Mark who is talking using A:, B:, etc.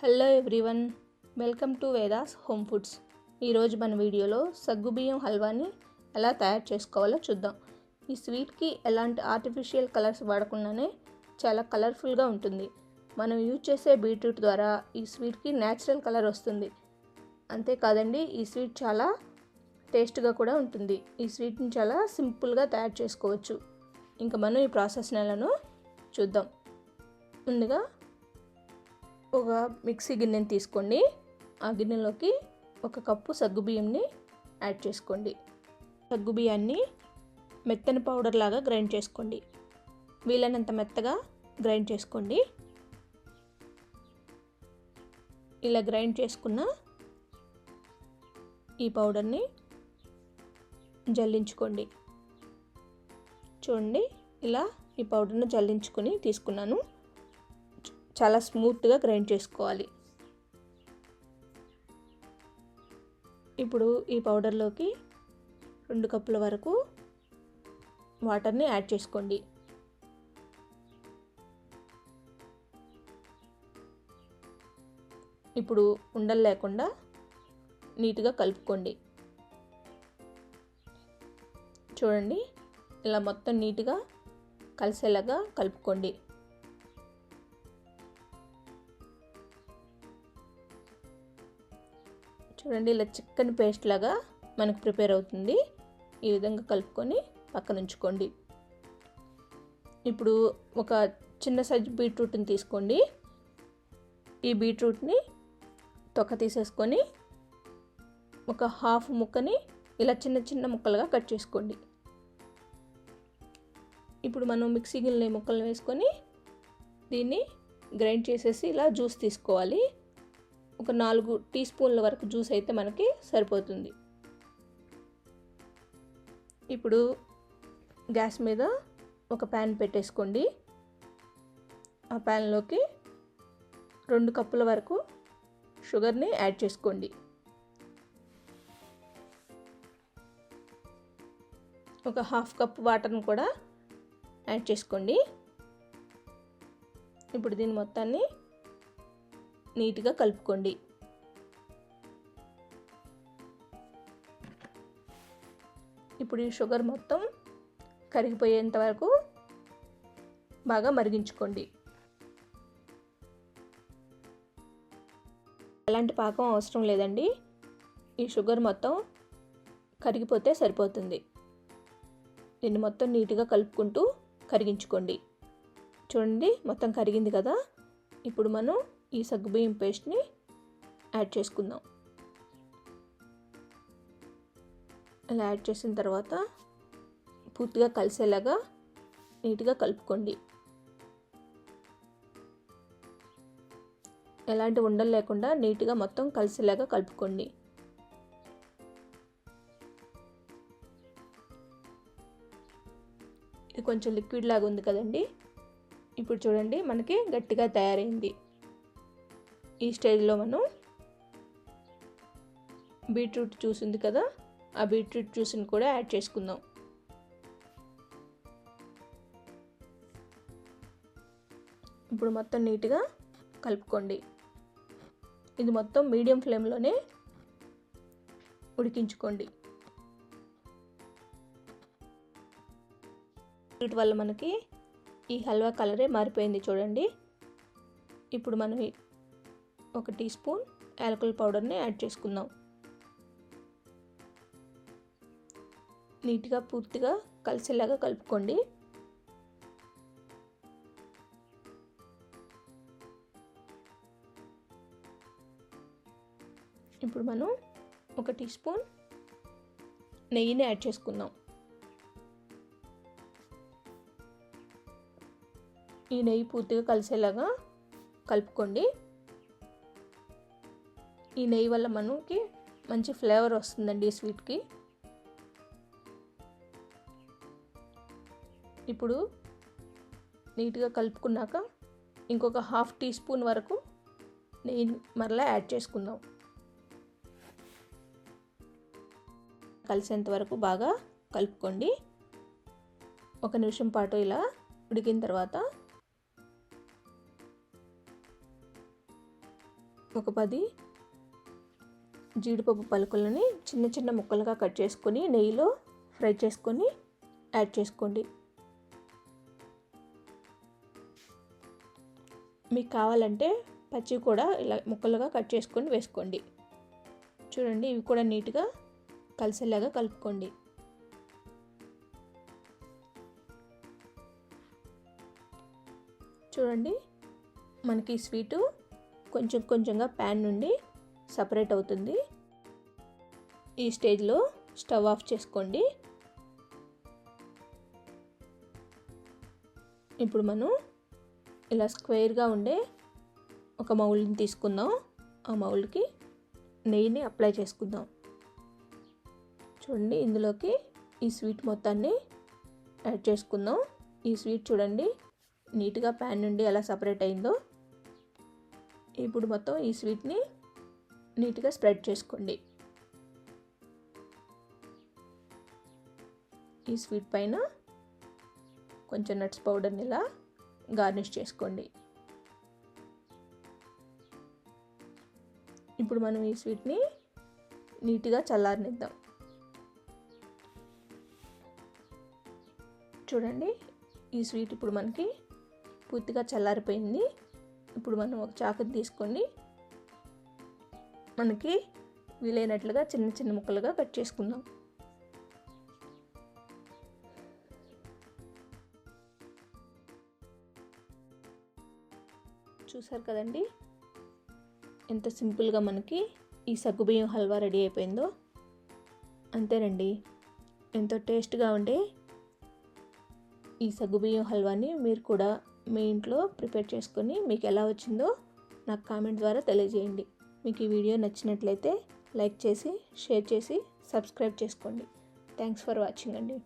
A: Hello everyone welcome to Vedas home foods. ఈరోజు మన వీడియోలో సగ్గుబియ్యం హల్వాని ఎలా తయారు చేసుకోవాలో చూద్దాం. ఈ స్వీట్కి ఎలాంటి ఆర్టిఫిషియల్ కలర్స్ వాడకుండానే చాలా కలర్ఫుల్గా ఉంటుంది. మనం యూజ్ చేసే బీట్రూట్ ద్వారా ఈ స్వీట్కి న్యాచురల్ కలర్ వస్తుంది. అంతేకాదండి ఈ స్వీట్ చాలా టేస్ట్గా కూడా ఉంటుంది. ఈ స్వీట్ని చాలా సింపుల్గా తయారు చేసుకోవచ్చు. ఇంకా మనం ఈ ప్రాసెస్ నెలను చూద్దాం. ముందుగా ఒక మిక్సీ గిన్నెని తీసుకోండి. ఆ గిన్నెలోకి ఒక కప్పు సగ్గుబియ్యంని యాడ్ చేసుకోండి. సగ్గుబియ్యాన్ని మెత్తని పౌడర్ లాగా గ్రైండ్ చేసుకోండి. వీలైనంత మెత్తగా గ్రైండ్ చేసుకోండి. ఇలా గ్రైండ్ చేసుకున్న ఈ పౌడర్ని జల్లించుకోండి. చూడండి ఇలా ఈ పౌడర్ను జల్లించుకొని తీసుకున్నాను. చాలా స్మూత్గా గ్రైండ్ చేసుకోవాలి. ఇప్పుడు ఈ పౌడర్లోకి రెండు కప్పుల వరకు వాటర్ని యాడ్ చేసుకోండి. ఇప్పుడు ఉండలు లేకుండా నీట్గా కలుపుకోండి. చూడండి ఇలా మొత్తం నీట్గా కలిసేలాగా కలుపుకోండి. చూడండి ఇలా చికెన్ పేస్ట్ లాగా మనకు ప్రిపేర్ అవుతుంది. ఈ విధంగా కలుపుకొని పక్కన ఉంచుకోండి. ఇప్పుడు ఒక చిన్న సైజు బీట్రూట్ని తీసుకోండి. ఈ బీట్రూట్ని తొక్క తీసేసుకొని ఒక హాఫ్ ముక్కని ఇలా చిన్న చిన్న ముక్కలుగా కట్ చేసుకోండి. ఇప్పుడు మనం మిక్సీ గిన్నె ముక్కలు వేసుకొని దీన్ని గ్రైండ్ చేసేసి ఇలా జ్యూస్ తీసుకోవాలి. ఒక నాలుగు టీ స్పూన్ల వరకు జ్యూస్ అయితే మనకి సరిపోతుంది. ఇప్పుడు గ్యాస్ మీద ఒక ప్యాన్ పెట్టేసుకోండి. ఆ ప్యాన్లోకి రెండు కప్పుల వరకు షుగర్ని యాడ్ చేసుకోండి. ఒక హాఫ్ కప్ వాటర్ని కూడా యాడ్ చేసుకోండి. ఇప్పుడు దీని మొత్తాన్ని నీట్గా కలుపుకోండి. ఇప్పుడు ఈ షుగర్ మొత్తం కరిగిపోయేంత వరకు బాగా మరిగించుకోండి. ఎలాంటి పాకం అవసరం లేదండి. ఈ షుగర్ మొత్తం కరిగిపోతే సరిపోతుంది. దీన్ని మొత్తం నీట్గా కలుపుకుంటూ కరిగించుకోండి. చూడండి మొత్తం కరిగింది కదా. ఇప్పుడు మనం ఈ సగ్గుబియ్యం పేస్ట్ని యాడ్ చేసుకుందాం. అలా యాడ్ చేసిన తర్వాత పూర్తిగా కలిసేలాగా నీట్గా కలుపుకోండి. ఎలాంటి ఉండలు లేకుండా నీట్గా మొత్తం కలిసేలాగా కలుపుకోండి. ఇది కొంచెం లిక్విడ్ లాగా ఉంది కదండి. ఇప్పుడు చూడండి మనకి గట్టిగా తయారైంది. ఈ స్టేజ్లో మనం బీట్రూట్ జ్యూస్ ఉంది కదా ఆ బీట్రూట్ జ్యూస్ని కూడా యాడ్ చేసుకుందాం. ఇప్పుడు మొత్తం నీట్గా కలుపుకోండి. ఇది మొత్తం మీడియం ఫ్లేమ్లోనే ఉడికించుకోండి. వీటి వల్ల మనకి ఈ హల్వా కలరే మారిపోయింది చూడండి. ఇప్పుడు మనం ఒక టీ స్పూన్ యాలకుల పౌడర్ని యాడ్ చేసుకుందాం. నీట్గా పూర్తిగా కలిసేలాగా కలుపుకోండి. ఇప్పుడు మనం ఒక టీ స్పూన్ నెయ్యిని యాడ్ చేసుకుందాం. ఈ నెయ్యి పూర్తిగా కలిసేలాగా కలుపుకోండి. ఈ నెయ్యి వల్ల మనకి మంచి ఫ్లేవర్ వస్తుందండి ఈ స్వీట్కి. ఇప్పుడు నీట్గా కలుపుకున్నాక ఇంకొక హాఫ్ టీ స్పూన్ వరకు నెయ్యి మరలా యాడ్ చేసుకుందాం. కలిసేంత వరకు బాగా కలుపుకోండి. ఒక నిమిషం పాటు ఇలా ఉడికిన తర్వాత ఒక పది జీడిపప్పు పలుకులని చిన్న చిన్న ముక్కలుగా కట్ చేసుకొని నెయ్యిలో ఫ్రై చేసుకొని యాడ్ చేసుకోండి. మీకు కావాలంటే పచ్చి కూడా ఇలా ముక్కలుగా కట్ చేసుకొని వేసుకోండి. చూడండి ఇవి కూడా నీట్గా కలిసేలాగా కలుపుకోండి. చూడండి మనకి స్వీటు కొంచెం కొంచెంగా ప్యాన్ నుండి సపరేట్ అవుతుంది. ఈ స్టేజ్లో స్టవ్ ఆఫ్ చేసుకోండి. ఇప్పుడు మనం ఇలా స్క్వేర్గా ఉండే ఒక మౌల్డ్ని తీసుకుందాం. ఆ మౌల్డ్కి నెయ్యిని అప్లై చేసుకుందాం. చూడండి ఇందులోకి ఈ స్వీట్ మొత్తాన్ని యాడ్ చేసుకుందాం. ఈ స్వీట్ చూడండి నీట్గా ప్యాన్ నుండి ఎలా సపరేట్ అయిందో. ఇప్పుడు మొత్తం ఈ స్వీట్ని నీట్గా స్ప్రెడ్ చేసుకోండి. ఈ స్వీట్ పైన కొంచెం నట్స్ పౌడర్ని ఇలా గార్నిష్ చేసుకోండి. ఇప్పుడు మనం ఈ స్వీట్ని నీట్గా చల్లారనిద్దాం. చూడండి ఈ స్వీట్ ఇప్పుడు మనకి పూర్తిగా చల్లారిపోయింది. ఇప్పుడు మనం ఒక చాకుని తీసుకొని మనకి వీలైనట్లుగా చిన్న చిన్న ముక్కలుగా కట్ చేసుకుందాం. చూసారు కదండి? ఎంత సింపుల్గా మనకి ఈ సగ్గుబియ్యం హల్వా రెడీ అయిపోయిందో. అంతేనండి. ఎంతో టేస్ట్గా ఉండే ఈ సగ్గుబియ్యం హల్వాని మీరు కూడా మీ ఇంట్లో ప్రిపేర్ చేసుకొని మీకు ఎలా వచ్చిందో నాకు కామెంట్ ద్వారా తెలియజేయండి. మీకు ఈ వీడియో నచ్చినట్లయితే లైక్ చేసి షేర్ చేసి సబ్స్క్రైబ్ చేసుకోండి. థ్యాంక్స్ ఫర్ వాచింగ్ అండి.